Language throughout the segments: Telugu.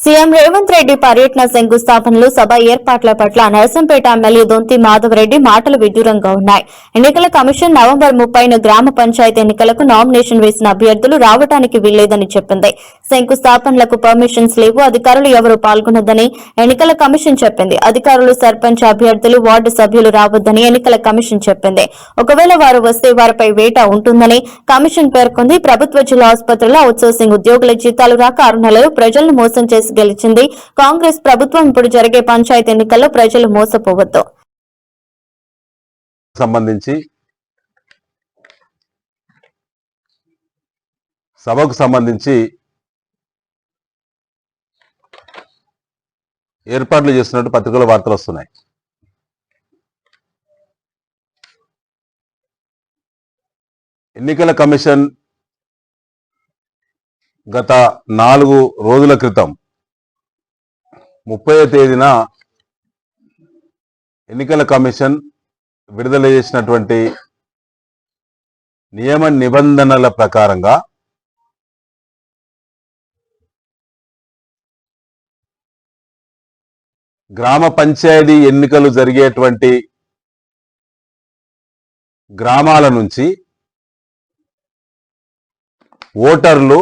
సీఎం రేవంత్ రెడ్డి పర్యటన శంకుస్థాపనలు సభ ఏర్పాట్ల పట్ల నరసంపేట ఎమ్మెల్యే దొంతి మాధవరెడ్డి మాటలు విడ్డూరంగా ఉన్నాయి. ఎన్నికల కమిషన్ నవంబర్ ముప్పైన గ్రామ పంచాయతీ ఎన్నికలకు నామినేషన్ వేసిన అభ్యర్థులు రావడానికి వీల్లేదని చెప్పింది. శంకుస్థాపనలకు పర్మిషన్స్ లేవు. అధికారులు ఎవరూ పాల్గొనొద్దని ఎన్నికల కమిషన్ చెప్పింది. అధికారులు సర్పంచ్ అభ్యర్థులు వార్డు సభ్యులు రావద్దని ఎన్నికల కమిషన్ చెప్పింది. ఒకవేళ వారు వస్తే వారిపై వేట ఉంటుందని కమిషన్ పేర్కొంది. ప్రభుత్వ జిల్లా ఆసుపత్రుల అవుట్సోర్సింగ్ ఉద్యోగుల జీతాలు రాక ఆరు నెలలు ప్రజలను మోసం చేసి గెలిచింది. కాంగ్రెస్ ప్రభుత్వం ఇప్పుడు జరిగే పంచాయతీ ఎన్నికల్లో ప్రజలు మోసపోవద్దు. సంబంధించి సభకు సంబంధించి ఏర్పాట్లు చేస్తున్నట్టు పత్రికల వార్తలు వస్తున్నాయి. ఎన్నికల కమిషన్ గత నాలుగు రోజుల క్రితం ముప్పై తేదీన ఎన్నికల కమిషన్ విడుదల చేసినటువంటి నియమ నిబంధనల ప్రకారంగా గ్రామ పంచాయతీ ఎన్నికలు జరిగేటువంటి గ్రామాల నుంచి ఓటర్లు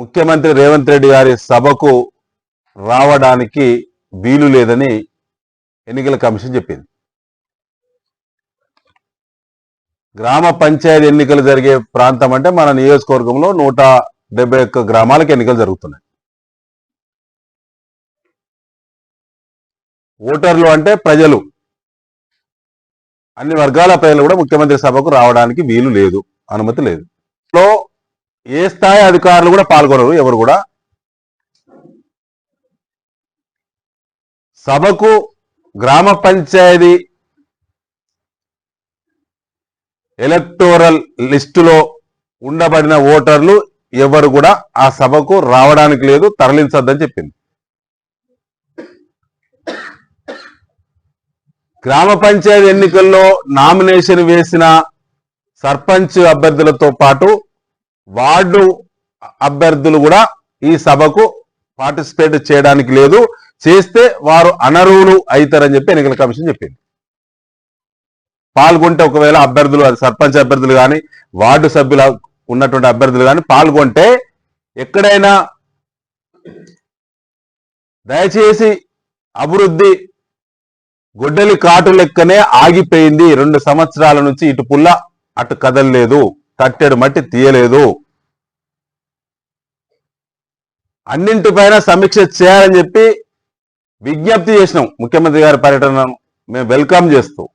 ముఖ్యమంత్రి రేవంత్ రెడ్డి గారి సభకు రావడానికి వీలు లేదని ఎన్నికల కమిషన్ చెప్పింది. గ్రామ పంచాయతీ ఎన్నికలు జరిగే ప్రాంతం అంటే మన నియోజకవర్గంలో నూట డెబ్బై ఒక్క గ్రామాలకు ఎన్నికలు జరుగుతున్నాయి. ఓటర్లు అంటే ప్రజలు. అన్ని వర్గాల ప్రజలు కూడా ముఖ్యమంత్రి సభకు రావడానికి వీలు లేదు. అనుమతి లేదు. లో ఏ స్థాయి అధికారులు కూడా పాల్గొనరు. ఎవరు కూడా. సభకు గ్రామ పంచాయతీ ఎలక్టోరల్ లిస్టులో ఉండబడిన ఓటర్లు ఎవరు కూడా ఆ సభకు రావడానికి లేదు తరలించొద్దని చెప్పింది. గ్రామ పంచాయతీ ఎన్నికల్లో నామినేషన్ వేసిన సర్పంచ్ అభ్యర్థులతో పాటు వార్డు అభ్యర్థులు కూడా ఈ సభకు పార్టిసిపేట్ చేయడానికి లేదు. చేస్తే వారు అనర్హులు అవుతారని చెప్పి ఎన్నికల కమిషన్ చెప్పింది. పాల్గొంటే ఒకవేళ అభ్యర్థులు సర్పంచ్ అభ్యర్థులు కానీ వార్డు సభ్యుల ఉన్నటువంటి అభ్యర్థులు కానీ పాల్గొంటే ఎక్కడైనా దయచేసి అభివృద్ధి గొడ్డలి కాటు లెక్కనే ఆగిపోయింది. రెండు సంవత్సరాల నుంచి ఇటు పుల్ల అటు కదలలేదు. తట్టెడు మట్టి తీయలేదు. అన్నింటిపైన సమీక్ష చేయాలని చెప్పి విజ్ఞప్తి చేసినాం. ముఖ్యమంత్రి గారి పర్యటనను మేము వెల్కమ్ చేస్తూ.